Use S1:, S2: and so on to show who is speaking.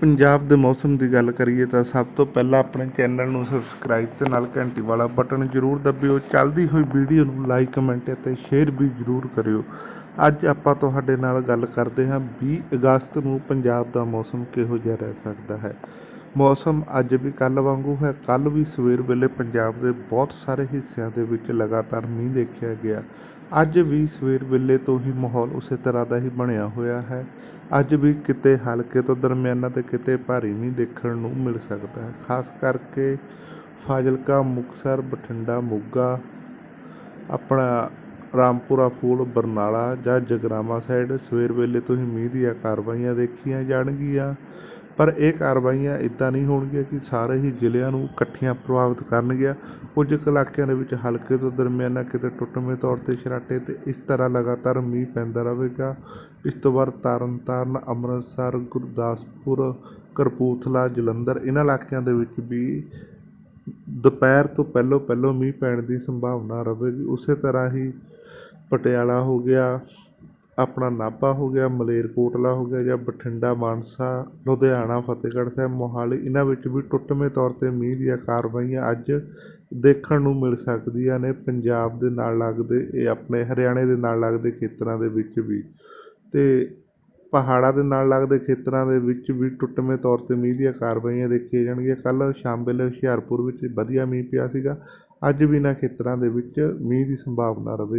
S1: ਪੰਜਾਬ ਦੇ ਮੌਸਮ ਦੀ ਗੱਲ ਕਰੀਏ ਤਾਂ ਸਭ ਤੋਂ ਪਹਿਲਾਂ ਆਪਣੇ ਚੈਨਲ ਨੂੰ ਸਬਸਕ੍ਰਾਈਬ ਤੇ ਨਾਲ ਘੰਟੀ ਵਾਲਾ ਬਟਨ ਜ਼ਰੂਰ ਦਬਿਓ। ਚੱਲਦੀ ਹੋਈ ਵੀਡੀਓ ਨੂੰ ਲਾਈਕ ਕਮੈਂਟ ਅਤੇ ਸ਼ੇਅਰ ਵੀ ਜ਼ਰੂਰ ਕਰਿਓ। ਅੱਜ ਆਪਾਂ ਤੁਹਾਡੇ ਨਾਲ ਗੱਲ ਕਰਦੇ ਹਾਂ 20 ਅਗਸਤ ਨੂੰ ਪੰਜਾਬ ਦਾ ਮੌਸਮ ਕਿਹੋ ਜਿਹਾ ਰਹਿ ਸਕਦਾ ਹੈ। ਮੌਸਮ ਅੱਜ ਵੀ ਕੱਲ ਵਾਂਗੂ ਹੈ। ਕੱਲ ਵੀ ਸਵੇਰ ਵੇਲੇ ਪੰਜਾਬ ਦੇ ਬਹੁਤ ਸਾਰੇ ਹਿੱਸਿਆਂ ਦੇ ਵਿੱਚ ਲਗਾਤਾਰ ਮੀਂਹ ਦੇਖਿਆ ਗਿਆ। ਅੱਜ ਵੀ ਸਵੇਰ ਵੇਲੇ ਤੋਂ ਹੀ ਮਾਹੌਲ ਉਸੇ ਤਰ੍ਹਾਂ ਦਾ ਹੀ ਬਣਿਆ ਹੋਇਆ ਹੈ। ਅੱਜ ਵੀ ਕਿਤੇ ਹਲਕੇ ਤੋਂ ਦਰਮਿਆਨਾ ਤੇ ਕਿਤੇ ਭਾਰੀ ਮੀਂਹ ਦੇਖਣ ਨੂੰ ਮਿਲ ਸਕਦਾ ਹੈ। ਖਾਸ ਕਰਕੇ ਫਾਜ਼ਿਲਕਾ, ਮੁਕਤਸਰ, ਬਠਿੰਡਾ, ਮੋਗਾ, ਆਪਣਾ ਰਾਮਪੁਰਾ, ਫੂਲ, ਬਰਨਾਲਾ ਜਾਂ ਜਗਰਾਵਾਂ ਸਾਈਡ ਸਵੇਰ ਵੇਲੇ ਤੋਂ ਹੀ ਮੀਂਹ ਦੀਆਂ ਕਾਰਵਾਈਆਂ ਦੇਖੀਆਂ ਜਾਣਗੀਆਂ। ਪਰ ਇਹ ਕਾਰਵਾਈਆਂ ਇਦਾਂ ਨਹੀਂ ਹੋਣਗੀਆਂ ਕਿ ਸਾਰੇ ਹੀ ਜ਼ਿਲ੍ਹਿਆਂ ਨੂੰ ਇਕੱਠੀਆਂ ਪ੍ਰਭਾਵਿਤ ਕਰਨਗੀਆਂ। ਕੁਝ ਕੁ ਇਲਾਕਿਆਂ ਦੇ ਵਿੱਚ ਹਲਕੇ ਤੋਂ ਦਰਮਿਆਨਾ ਕਿਤੇ ਟੁੱਟਵੇਂ ਤੌਰ ਤੇ ਛਰਾਟੇ ਤੇ ਇਸ ਤਰ੍ਹਾਂ ਲਗਾਤਾਰ ਮੀਂਹ ਪੈਂਦਾ ਰਹੇਗਾ। ਇਸ ਤੋਂ ਬਾਅਦ ਤਰਨਤਾਰਨ, ਅੰਮ੍ਰਿਤਸਰ, ਗੁਰਦਾਸਪੁਰ ਕਰਪੂਥਲਾ ਜਲੰਧਰ ਇਹਨਾਂ ਇਲਾਕਿਆਂ ਦੇ ਵਿੱਚ ਵੀ ਦੁਪਹਿਰ ਤੋਂ ਪਹਿਲੋਂ ਪਹਿਲੋਂ ਮੀਂਹ ਪੈਣ ਦੀ ਸੰਭਾਵਨਾ ਰਹੇਗੀ। ਉਸੇ ਤਰ੍ਹਾਂ ਹੀ ਪਟਿਆਲਾ ਹੋ ਗਿਆ ਆਪਣਾ ਨਾਭਾ ਹੋ ਗਿਆ ਮਲੇਰਕੋਟਲਾ ਹੋ ਗਿਆ ਜਾਂ ਬਠਿੰਡਾ, ਮਾਨਸਾ, ਲੁਧਿਆਣਾ, ਫਤਿਹਗੜ੍ਹ ਸਾਹਿਬ, ਮੋਹਾਲੀ, ਇਹਨਾਂ ਵਿੱਚ ਵੀ ਟੁੱਟਵੇਂ ਤੌਰ ਤੇ ਮੀਂਹ ਦੀਆਂ ਕਾਰਵਾਈਆਂ ਅੱਜ ਦੇਖਣ ਨੂੰ ਮਿਲ ਸਕਦੀਆਂ ਨੇ। ਪੰਜਾਬ ਦੇ ਨਾਲ ਲੱਗਦੇ, ਇਹ ਆਪਣੇ ਹਰਿਆਣੇ ਦੇ ਨਾਲ ਲੱਗਦੇ ਖੇਤਰਾਂ ਦੇ ਵਿੱਚ ਵੀ ਤੇ ਪਹਾੜਾਂ ਦੇ ਨਾਲ ਲੱਗਦੇ ਖੇਤਰਾਂ ਦੇ ਵਿੱਚ ਵੀ ਟੁੱਟਵੇਂ ਤੌਰ ਤੇ ਮੀਂਹ ਦੀਆਂ ਕਾਰਵਾਈਆਂ ਦੇਖੀਆਂ ਜਾਣਗੀਆਂ। ਕੱਲ੍ਹ ਸ਼ਾਮ ਵੇਲੇ ਹੁਸ਼ਿਆਰਪੁਰ ਵਿੱਚ ਵਧੀਆ ਮੀਂਹ ਪਿਆ ਸੀਗਾ। ਅੱਜ ਵੀ ਇਹਨਾਂ ਖੇਤਰਾਂ ਦੇ ਵਿੱਚ ਮੀਂਹ ਦੀ ਸੰਭਾਵਨਾ ਰਹੇ